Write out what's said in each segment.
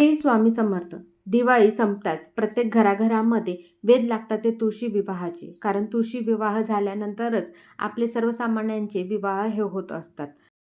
श्री स्वामी समर्थ. दिवाळी संपताच प्रत्येक घराघरामध्ये वेद लागतात ते तुळशी विवाहाचे. कारण तुळशी विवाह झाल्यानंतरच आपले सर्वसामान्यांचे विवाह हे होत असतात.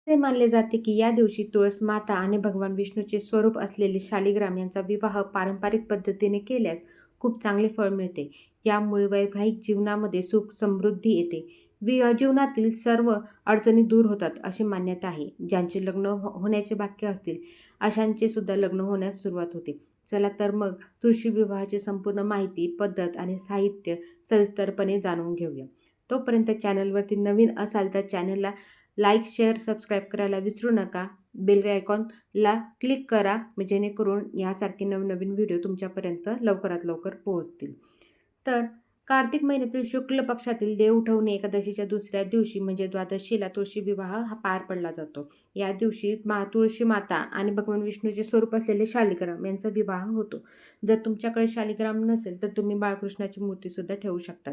असे मानले जाते की या दिवशी तुळस माता आणि भगवान विष्णूचे स्वरूप असलेले शालिग्राम यांचा विवाह पारंपरिक पद्धतीने केल्यास खूप चांगले फळ मिळते. यामुळे वैवाहिक जीवनामध्ये सुख समृद्धी येते. वि जीवनातील सर्व अडचणी दूर होतात अशी मान्यता आहे. ज्यांचे लग्न हो होण्याचे वाक्य असतील अशांचे सुद्धा लग्न होण्यास सुरुवात होते. चला तर मग तुळशी विवाहाची संपूर्ण माहिती पद्धत आणि साहित्य सविस्तरपणे जाणून घेऊया. तोपर्यंत चॅनलवरती नवीन असाल तर चॅनलला लाईक शेअर सबस्क्राईब करायला विसरू नका. बेल आयकॉनला क्लिक करा म्हणजे जेणेकरून यासारखे नवनवीन व्हिडिओ तुमच्यापर्यंत लवकरात लवकर पोहोचतील. तर कार्तिक महिन्यातील शुक्ल पक्षातील देव उठवणे एकादशीच्या दुसऱ्या दिवशी म्हणजे द्वादशीला तुळशी विवाह हा पार पडला जातो. या दिवशी मा तुळशी माता आणि भगवान विष्णूचे स्वरूप असलेले शालिग्राम यांचा विवाह होतो. जर तुमच्याकडे शालिग्राम नसेल तर तुम्ही बाळकृष्णाची मूर्तीसुद्धा ठेवू शकता.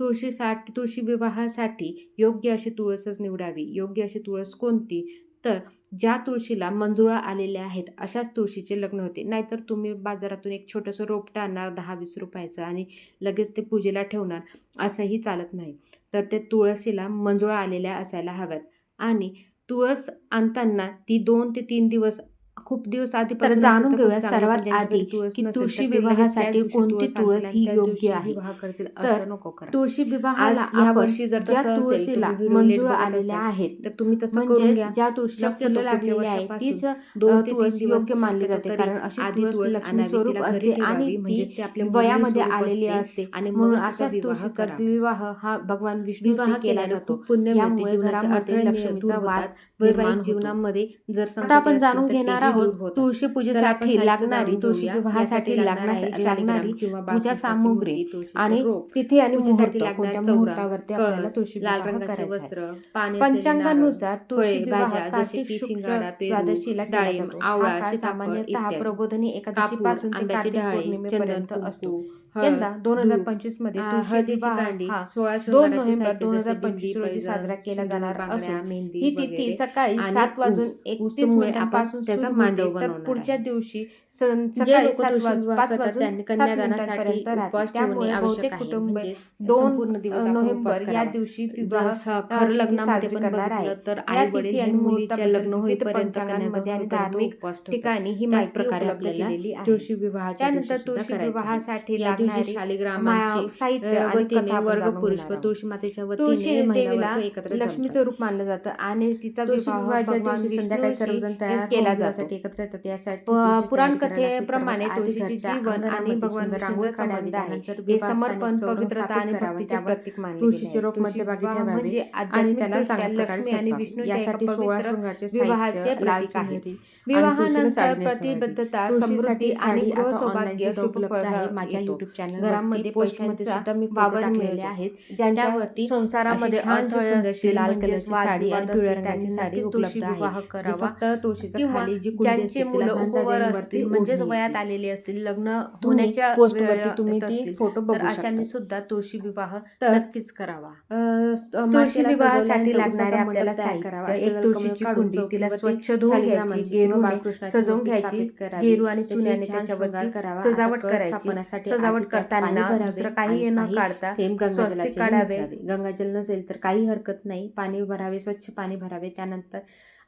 तुळशीसाठी तुळशी विवाहासाठी योग्य अशी तुळसच निवडावी. योग्य अशी तुळस कोणती? तर ज्या तुळशीला मंजुळा आलेल्या आहेत अशाच तुळशीचे लग्न होते. नाहीतर तुम्ही बाजारातून एक छोटंसं रोपटं आणणार दहा वीस रुपयाचं आणि लगेच ते पूजेला ठेवणार असंही चालत नाही. तर ते तुळशीला मंजुळा आलेल्या असायला हव्यात. आणि तुळस आणताना ती दोन ते तीन दिवस खूप दिवस आधी तर जाणून घेऊया सर्वात आधी की तुळशी विवाहासाठी कोणती तुळस ही योग्य आहे? तर तुळशी विवाहाला या वर्षी जर ज्या तुळशीला मंजुळा बघत आलेल्या आहेत. तर तुम्ही तसं म्हणजे ज्या तुळशीला फुलं लागलेली वर्षापासून तीच तुळस योग्य मानली जाते. कारण अशी आधी तुळस लक्ष्मी स्वरूप असते आणि ती आपल्या वयामध्ये आलेली असते आणि म्हणून अशाच विवाह तुळशीचा. विवाह हा भगवान विष्णू विवाह केला जातो. खूप पुण्य मिळते यामुळे जीवनाचे घरामध्ये लक्ष्मीचा वास वैवाहिक. जीवनामध्ये जर आता आपण जाणून घेणार आहोत. तुळशी पूजेसाठी लागणारी तुळशी. विवाहासाठी लागणारी पूजा सामुग्री आणि तिथी आणि कोणत्या मुहूर्तावरती आपल्याला तुळशी लाल रंगाचे. वस्त्र पंचांगानुसार तुळशी भाज्या, जसे की शिंगाडा, द्वादशीला डाळिंब, आवळा, सामान्यतः. प्रबोधनी एकादशी पासून आंब्याची असतो हळद, यंदा दोन हजार पंचवीसमध्ये हळदीची हा सोळा दोन नोव्हेंबर दोन हजार पंचवीस रोजी साजरा केला जाणार असून ही तिथी सकाळी सात वाजून. एकतीस मिनिटांपासून त्याचा मांडव बनवणार पुढच्या. दिवशी सकाळी सात वाजून विवाह पाच वाजून कन्यादानासाठी उपवास ठेवणे आवश्यक आहे. म्हणजे दोन नोव्हेंबर या. दिवशी विवाह खरं लग्नामध्ये करणार आहे तर आई वडील आणि मुलीच्या लग्न होईपर्यंत आणि धार्मिक. ठिकाणी ही माहिती प्रकारे आपल्याला तुळशी विवाहाच्या त्यानंतर तुळशी. विवाहासाठी लागणारी शालिग्रामांची साहित्य वतीने वर्ग पुरुष व. तुळशी मातेच्या तुळशी वतीने लक्ष्मीचं. रूप मानलं जातं आणि तिचा विवाह विवाहाच्या भगवान दिवशी संध्याकाळी विष्णूशी सर्वजण तयार केला होऊन जातो दिवासाठी एकत्र येतात यासाठी पुराण. कथेप्रमाणे तुळशीचे जीवन आणि भगवान रांगोळी. संबंध आहे हे समर्पण पवित्रता आणि. भक्तीचे प्रतीक मानले तुळशीचे. रोप मध्यभागी ठेवावे म्हणजे आणि त्याला चांगल्या लक्ष्मी आणि. विष्णूच्या यासाठी सोळा शृंगारचे विवाहाचे प्रतीक आहे विवाहानंतर. प्रतिबद्धता समृद्धी आणि गृह सौभाग्य उपलब्ध आहे. माझ्या. YouTube channel घरामध्ये पैशांचा सुद्धा मी वावर मिळतो. आहेत ज्यांच्यावरती संसारामध्ये लाल कलरची साडी आणि पिवळ्या रंगाची साडी उपलब्ध आहे विवाह जी करावा. फक्त खाली जी कुंडी असते मुलं म्हणजेच वयात येते. आलेली असतील लग्न होण्याच्या तुम्ही ती फोटो बघू शकता. सुद्धा तुळशी विवाह नक्कीच करावा तुळशी विवाहासाठी लागणारे आपल्याला. साहित्य एक तुळशीची कुंडी तिला स्वच्छ धुवून घ्यायची बाळकृष्णाची सजवून घ्यायची. गेरू आणि चुन्याने शृंगार करावा. सजावट करायची सजावट करताना दुसरं काही न काढता काढावे. गंगाजल नसेल तर काही हरकत नाही पाणी भरावे स्वच्छ पाणी भरावे त्यानंतर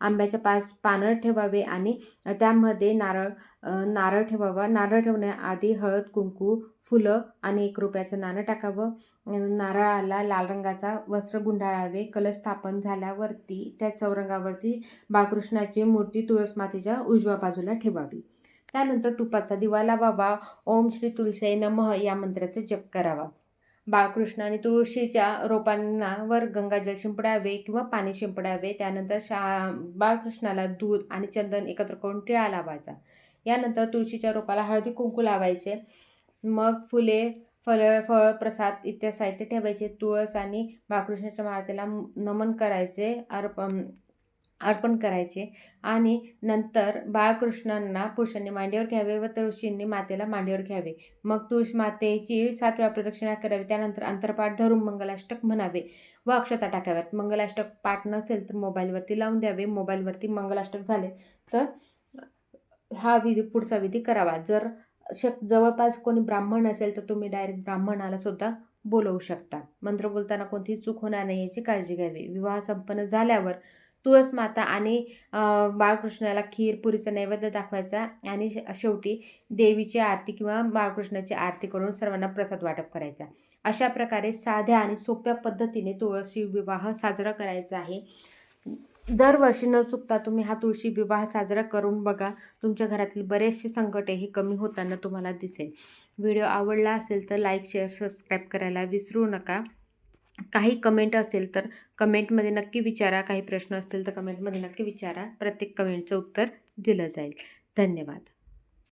आंब्याच्या पाच पानं ठेवावे आणि त्यामध्ये नारळ नारळ ठेवावा. नारळ ठेवण्याआधी हळद कुंकू फुलं आणि एक रुपयाचं नाणं टाकावं. नारळाला लाल रंगाचा वस्त्र गुंडाळावे. कलश स्थापन झाल्यावरती त्या चौरंगावरती बाळकृष्णाची मूर्ती तुळस मातीच्या उजव्या बाजूला ठेवावी. त्यानंतर तुपाचा दिवा लावावा. ओम श्री तुलसे नमः या मंत्राचा जप करावा. बाळकृष्ण आणि तुळशीच्या रोपांना वर गंगाजल शिंपडावे किंवा पाणी शिंपडावे. त्यानंतर शा बाळकृष्णाला दूध आणि चंदन एकत्र करून टिळा लावायचा. यानंतर तुळशीच्या रोपाला हळदी कुंकू लावायचे. मग फुले फळ फळ प्रसाद इत्यादी साहित्य ठेवायचे. तुळस आणि बाळकृष्णाच्या मातेला नमन करायचे. अर्प अर्पण करायचे. आणि नंतर बाळकृष्णांना पुरुषांनी मांडीवर घ्यावे व तुळशींनी मातेला मांडीवर घ्यावे. मग तुळस मातेची सात वेळा प्रदक्षिणा करावी. त्यानंतर अंतरपाठ धरून मंगलाष्टक म्हणावे व अक्षता टाकाव्यात. मंगलाष्टक पाठ नसेल तर मोबाईलवरती लावून द्यावे. मोबाईलवरती मंगलाष्टक झाले तर हा विधी पुढचा विधी करावा. जर शक जवळपास कोणी ब्राह्मण असेल तर तुम्ही डायरेक्ट ब्राह्मणाला सुद्धा बोलवू शकता. मंत्र बोलताना कोणतीही चूक होणार नाही याची काळजी घ्यावी. विवाह संपन्न झाल्यावर तुळस माता आणि बाळकृष्णाला खीर पुरीचा नैवेद्य दाखवायचा आणि शेवटी देवीची आरती किंवा बाळकृष्णाची आरती करून सर्वांना प्रसाद वाटप करायचा. अशा प्रकारे साध्या आणि सोप्या पद्धतीने तुळशी विवाह साजरा करायचा आहे. दरवर्षी न चुकता तुम्ही हा तुळशी विवाह साजरा करून बघा. तुमच्या घरातील बरेचसे संकटे हे कमी होताना तुम्हाला दिसेल. व्हिडिओ आवडला असेल तर लाईक शेअर सबस्क्राईब करायला विसरू नका. काही कमेंट असेल तर कमेंटमध्ये नक्की विचारा. काही प्रश्न असतील तर कमेंटमध्ये नक्की विचारा. प्रत्येक कमेंटचं उत्तर दिलं जाईल. धन्यवाद.